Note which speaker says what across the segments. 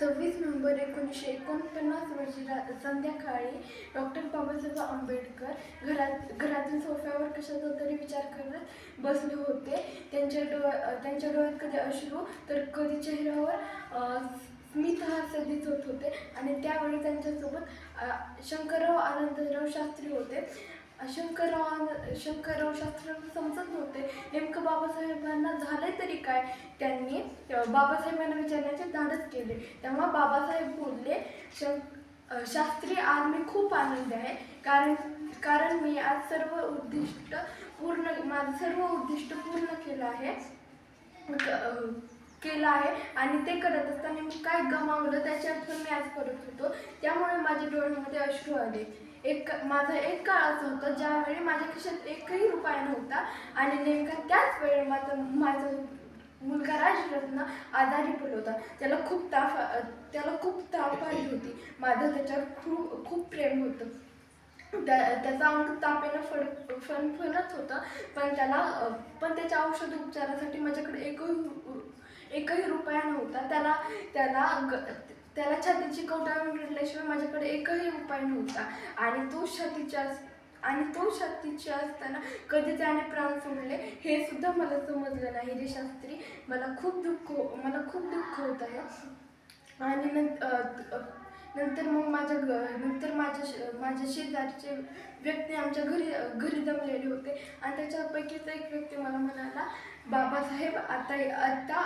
Speaker 1: सव्वीस नोव्हेंबर एकोणीसशे एकोणपन्नास रोजी रा संध्याकाळी डॉक्टर बाबासाहेब आंबेडकर घरात घरातील सोफ्यावर कशाचा तरी विचार करत बसले होते. त्यांच्या डोळ्या त्यांच्या डोळ्यात कधी अश्रू तर कधी चेहऱ्यावर स्मित हास्य दिसत होते. आणि त्यावेळी त्यांच्यासोबत शंकरराव आनंदराव शास्त्री होते. शंकरराव शंकरराव शास्त्रींना समजत नव्हते. नेमकं बाबासाहेबांना झालंय तरी काय? त्यांनी बाबासाहेबांना विचारण्याचे धाडच केले. तेव्हा बाबासाहेब बोलले शंक शास्त्री आज मी खूप आनंदी आहे. कारण कारण मी आज सर्व उद्दिष्ट पूर्ण माझं सर्व उद्दिष्ट पूर्ण केलं आहे. केलं आहे आणि ते करत असताना मी काय गमावलं? त्याची आठवण मी आज करत होतो. त्यामुळे माझ्या डोळ्यामध्ये अश्रू आले. एक माझा एक काळ असं होतं ज्यावेळी माझ्या खिशात एकही रुपया नव्हता आणि नेमका त्याच वेळी माझं माझं मुलगा राजरत्न आजारी पडला होता. त्याला खूप ताफ त्याला खूप ताप आली होती. माझं त्याच्यावर खूप खूप प्रेम होतं. त्या त्याचा अंग तापेनं फड फणफणत होतं. पण त्याला पण त्याच्या औषध उपचारासाठी माझ्याकडे एकही एकही रुपया नव्हता. त्या त्याला ग त्याला छातीची कवटाळून रडल्याशिवाय माझ्याकडे एकही उपाय नव्हता. आणि तो छातीच्या आणि तो शक्तीचे असताना कधी त्याने प्राण सोडले हे सुद्धा मला समजलं नाही. रे शास्त्री मला खूप दुःख हो- मला खूप दुःख होत आहे. आणि नंतर नंतर मग माझ्या घ नंतर माझ्या माझ्या शेजारचे व्यक्ती आमच्या घरी घरी जमलेले होते. आणि त्याच्यापैकीच एक व्यक्ती मला म्हणाला बाबासाहेब आता आता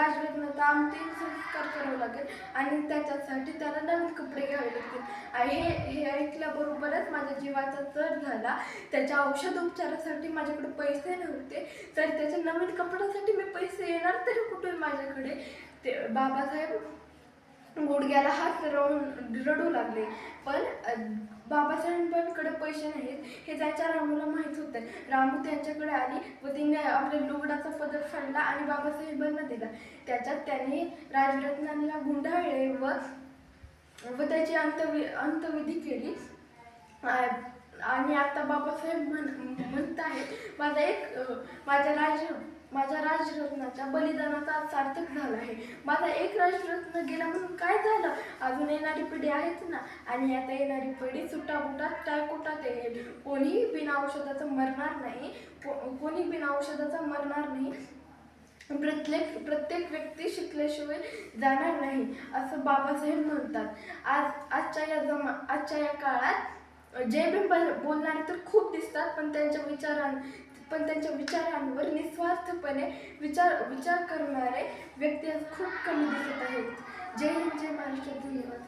Speaker 1: अं, तर अंतिम संस्कार करावं लागेल आणि त्याच्यासाठी त्याला नवीन कपडे घ्यावे लागतील. आणि हे हे ऐकल्याबरोबरच माझ्या जीवाचा चढ झाला त्याच्या औषध उपचारासाठी माझ्याकडे पैसे नव्हते तर त्याच्या नवीन कपड्यासाठी मी पैसे येणार तरी कुठून माझ्याकडे? ते बाबासाहेब गुडघ्याला हात रडून रडू लागले. पण बाबासाहेबांकडे पैसे नाहीत हे त्यांच्या रामूला माहीत होतं. रामू त्यांच्याकडे आली व तिने आपल्या लुगडाचा पदर फाडला आणि बाबासाहेबांना दिला. त्याच्यात त्याने राजरत्नांना गुंडाळले व व त्याची अंतवि अंतविधी केली. आणि आता बाबासाहेब म्हण म्हणत आहेत माझा एक माझ्या राज माझ्या राजरत्नाच्या बलिदानाचा आज सार्थक झाला आहे. माझा एक राजरत्न गेला म्हणून काय झालं? अजून येणारी पिढी आहेच ना? आणि आता येणारी पिढी सुटाबुटात टाळकुटात येईल? कोणीही बिना औषधाचं मरणार नाही. कोणी बिना औषधाचं मरणार नाही. प्रत्येक प्रत्येक व्यक्ती शिकल्याशिवाय जाणार नाही असं बाबासाहेब म्हणतात. आज आजच्या या जमा आजच्या या काळात जे बी बोलणारे तर खूप दिसतात पण त्यांच्या विचारां पण त्यांच्या विचारांवर निस्वार्थपणे विचार विचार करणारे व्यक्ती आज खूप कमी दिसत आहेत. जय हिंद जय महाराष्ट्र धन्यवाद.